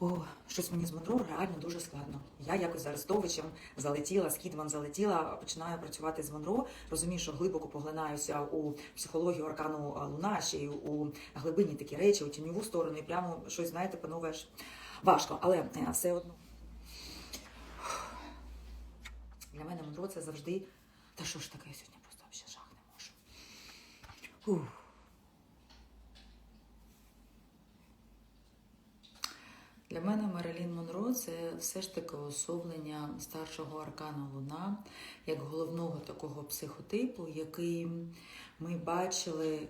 О, щось мені з Монро реально дуже складно. Я якось з Арестовичем залетіла, з Кідман залетіла, починаю працювати з Монро. Розумію, що глибоко поглинаюся у психологію аркану Луна, ще й у глибинні такі речі, у тіньову сторону, і прямо щось, знаєте, панове важко, але е, все одно. Для мене Монро це завжди. Та що ж таке, я сьогодні просто ще жах не можу. Ух. Для мене Марилін Монро це все ж таки особлення старшого аркану Луна, як головного такого психотипу, який ми бачили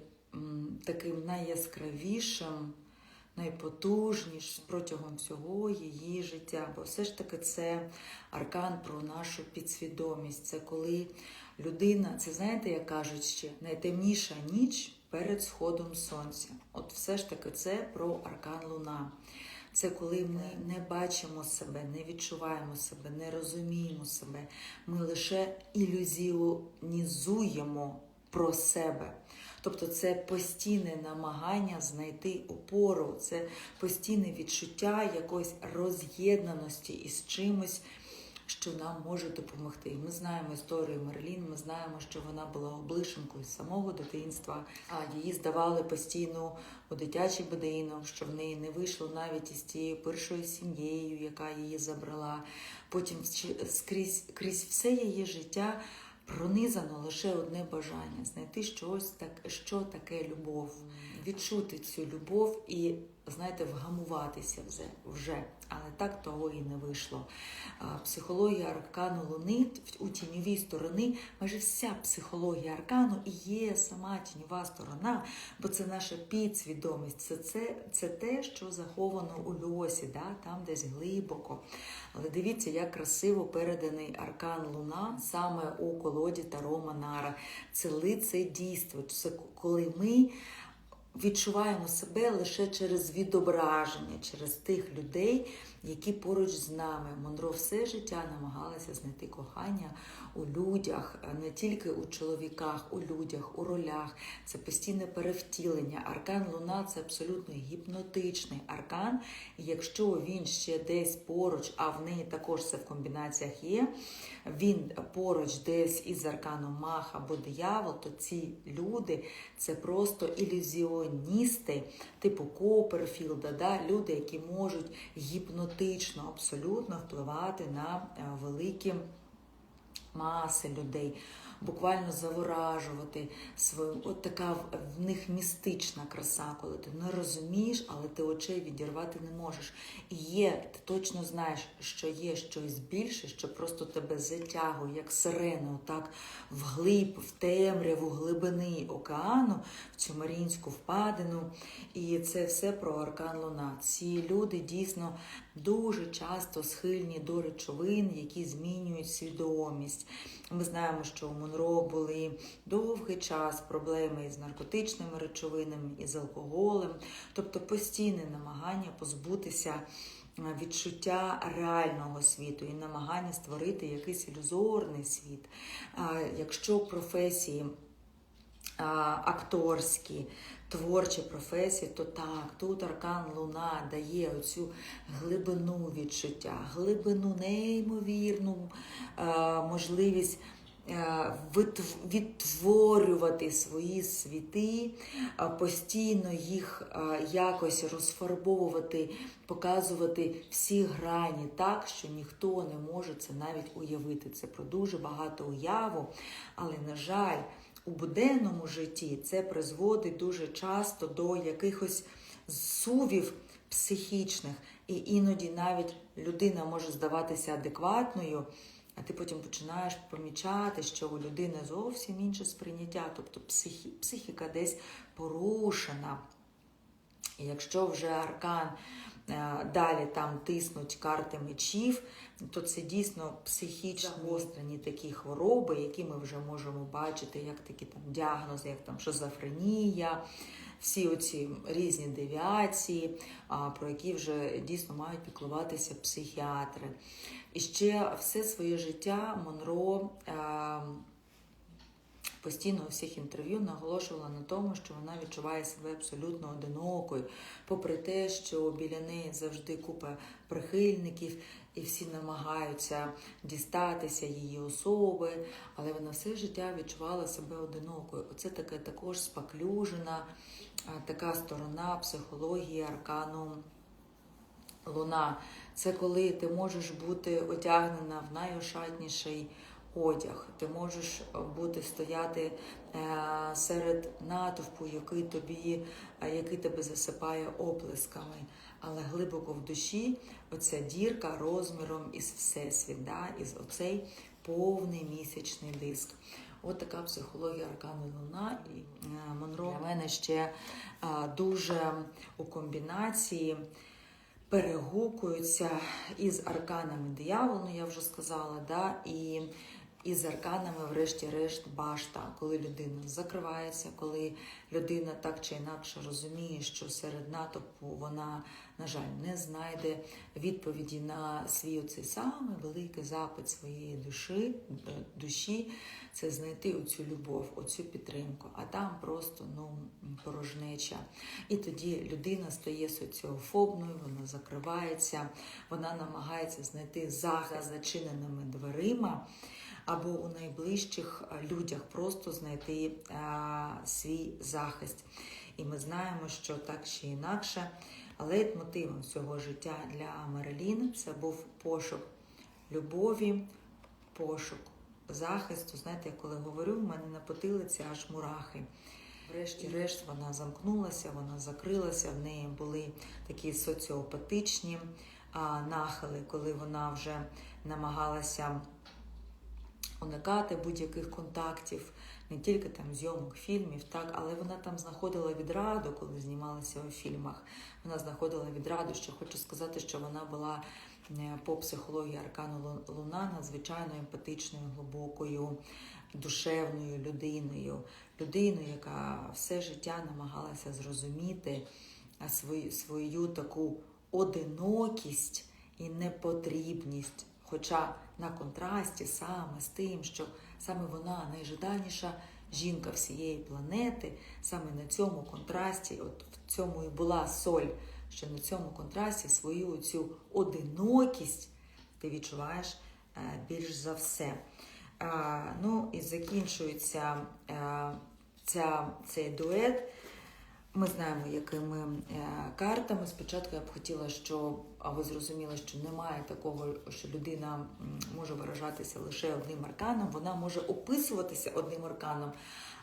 таким найяскравішим, найпотужнішим протягом всього її життя. Бо все ж таки це аркан про нашу підсвідомість. Це коли людина, це знаєте, як кажуть ще, найтемніша ніч перед сходом сонця. От все ж таки це про аркан Луна. Це коли ми не бачимо себе, не відчуваємо себе, не розуміємо себе. Ми лише ілюзіонізуємо про себе. Тобто це постійне намагання знайти опору, це постійне відчуття якоїсь роз'єднаності із чимось, що нам може допомогти. Ми знаємо історію Мерлін, ми знаємо, що вона була облишенкою з самого дитинства, а її здавали постійно у дитячий будинок, що в неї не вийшло навіть із тією першою сім'єю, яка її забрала. Потім скрізь крізь все її життя пронизано лише одне бажання знайти щось так, що таке любов, відчути цю любов і, знаєте, вгамуватися вже, вже. Але так того і не вийшло. Психологія аркану Луни у тіньовій сторони, майже вся психологія аркану і є сама тіньова сторона, бо це наша підсвідомість. Це, це, це те, що заховано у льосі, да? там десь глибоко. Але дивіться, як красиво переданий аркан Луна саме у колоді Таро Манара. Це лицедійство. Це коли ми відчуваємо себе лише через відображення, через тих людей, які поруч з нами. Монро все життя намагалася знайти кохання у людях, не тільки у чоловіках, у людях, у ролях. Це постійне перевтілення. Аркан Луна це абсолютно гіпнотичний аркан. І якщо він ще десь поруч, а в неї також це в комбінаціях є. Він поруч десь із арканом Мах або диявол, то ці люди це просто ілюзіоністи, типу Коперфілда, да? люди, які можуть гіпнотично абсолютно впливати на е, великі маси людей, буквально заворажувати свою. От така в- них містична краса, коли ти не розумієш, але ти очей відірвати не можеш. І є, ти точно знаєш, що є щось більше, що просто тебе затягує, як сирену, так вглиб, в темряву, глибини океану, в цю марінську впадину. І це все про аркан Луна. Ці люди дійсно дуже часто схильні до речовин, які змінюють свідомість. Ми знаємо, що у Монро були довгий час проблеми із наркотичними речовинами, із алкоголем, тобто постійне намагання позбутися е, відчуття реального світу і намагання створити якийсь ілюзорний світ. Якщо професії акторські, творчі професії, то так, тут аркан Луна дає оцю глибину відчуття, глибину неймовірну можливість. Відтворювати свої світи, постійно їх якось розфарбовувати, показувати всі грані так, що ніхто не може це навіть уявити. Це про дуже багато уяву, але, на жаль, у буденному житті це призводить дуже часто до якихось сувів психічних, і іноді навіть людина може здаватися адекватною. А ти потім починаєш помічати, що у людини зовсім інше сприйняття, тобто психі, психіка десь порушена. І якщо вже аркан далі там тиснуть карти мечів, то це дійсно психічно загострені такі хвороби, які ми вже можемо бачити, як такі там діагнози, як там шизофренія, всі оці різні девіації, про які вже дійсно мають піклуватися психіатри. І ще все своє життя Монро. Постійно у всіх інтерв'ю наголошувала на тому, що вона відчуває себе абсолютно одинокою, попри те, що біля неї завжди купа прихильників, і всі намагаються дістатися її особи, але вона все життя відчувала себе одинокою. Оце таке також спаклюжена, така сторона психології аркану Луна. Це коли ти можеш бути одягнена в найошатніший одяг, ти можеш бути стояти е, серед натовпу, який тобі, е, який тебе засипає оплесками. Але глибоко в душі оця дірка розміром із всесвіт, да, із оцей повний місячний диск. От така психологія аркану Луна і е, Монро для мене ще дуже у комбінації перегукуються із арканами диявол, ну я вже сказала, да, і із арканами, врешті-решт, башта, коли людина закривається, коли людина так чи інакше розуміє, що серед натовпу вона, на жаль, не знайде відповіді на свій оцей самий великий запит своєї душі, е, душі це знайти оцю любов, оцю підтримку, а там просто ну, порожнеча. І тоді людина стає соціофобною, вона закривається, вона намагається знайти за зачиненими дверима або у найближчих е, людях просто знайти а, свій захист. І ми знаємо, що так чи інакше, лейтмотивом всього життя для Марелін це був пошук любові, пошук захисту. Знаєте, я коли говорю, в мене на потилиці аж мурахи. Врешті-решт вона замкнулася, вона закрилася, в неї були такі соціопатичні нахили, коли вона вже намагалася уникати будь-яких контактів, не тільки там зйомок фільмів, так, але вона там знаходила відраду, коли знімалася у фільмах. Вона знаходила відраду. Ще хочу сказати, що вона була е, по психології Аркану Луна надзвичайно емпатичною, глибокою, душевною людиною, людиною, яка все життя намагалася зрозуміти свою, свою таку одинокість і непотрібність. Хоча на контрасті саме з тим, що саме вона найжаданіша жінка всієї планети, саме на цьому контрасті, от в цьому і була соль, що на цьому контрасті свою цю одинокість ти відчуваєш е, більш за все. Ну і закінчується ця, цей дует. Ми знаємо, якими е, картами. Спочатку я б хотіла, щоб ви зрозуміли, що немає такого, що людина може виражатися лише одним арканом, вона може описуватися одним арканом,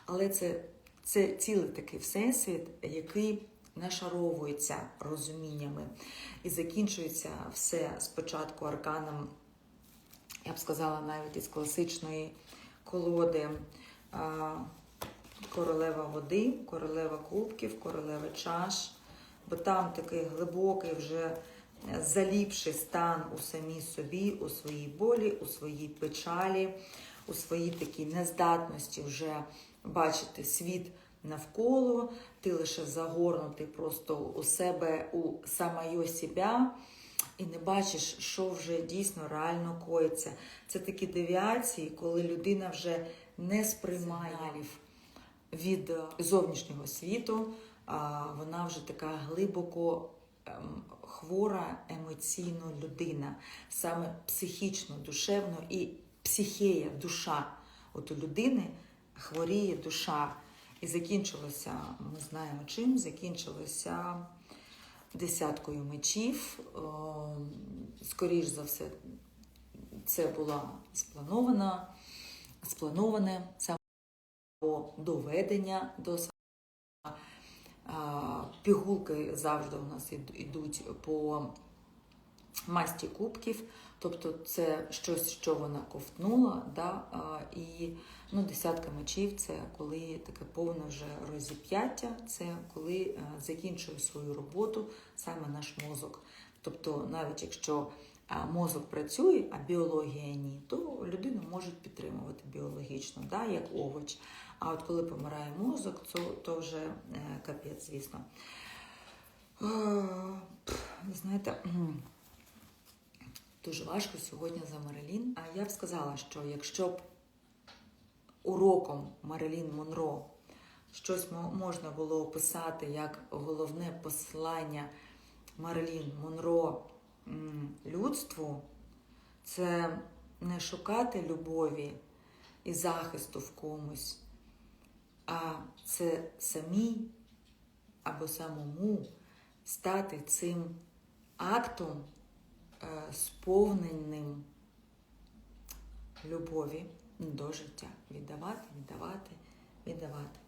але це, це цілий такий всесвіт, який нашаровується розуміннями і закінчується все спочатку арканом, я б сказала, навіть із класичної колоди. Королева води, королева кубків, королева чаш, бо там такий глибокий вже заліпший стан у самій собі, у своїй болі, у своїй печалі, у своїй такій нездатності вже бачити світ навколо, ти лише загорнутий просто у себе, у самої себе, і не бачиш, що вже дійсно реально коїться. Це такі девіації, коли людина вже не сприймає від зовнішнього світу, вона вже така глибоко ем, хвора емоційно людина, саме психічно, душевно і психея, душа. От у людини хворіє душа. І закінчилося, ми знаємо чим, закінчилося десяткою мечів. Скоріш за все, це була спланована, сплановане доведення до Пігулки завжди у нас йдуть по масті кубків, тобто це щось, що вона ковтнула. Да? І ну, десятка мечів це коли таке повне вже розіп'яття, це коли е, закінчує свою роботу саме наш мозок. Тобто, навіть якщо мозок працює, а біологія ні, то людину можуть підтримувати біологічно, да, як овоч. А от коли помирає мозок, то, то вже е, капець, звісно. Знаєте, дуже важко сьогодні за Марелін. А я б сказала, що якщо б уроком Марилін Монро. Щось можна було описати як головне послання Марилін Монро людству це не шукати любові і захисту в комусь, а це самій або самому стати цим актом, е, сповненим любові до життя. Віддавати, віддавати, віддавати.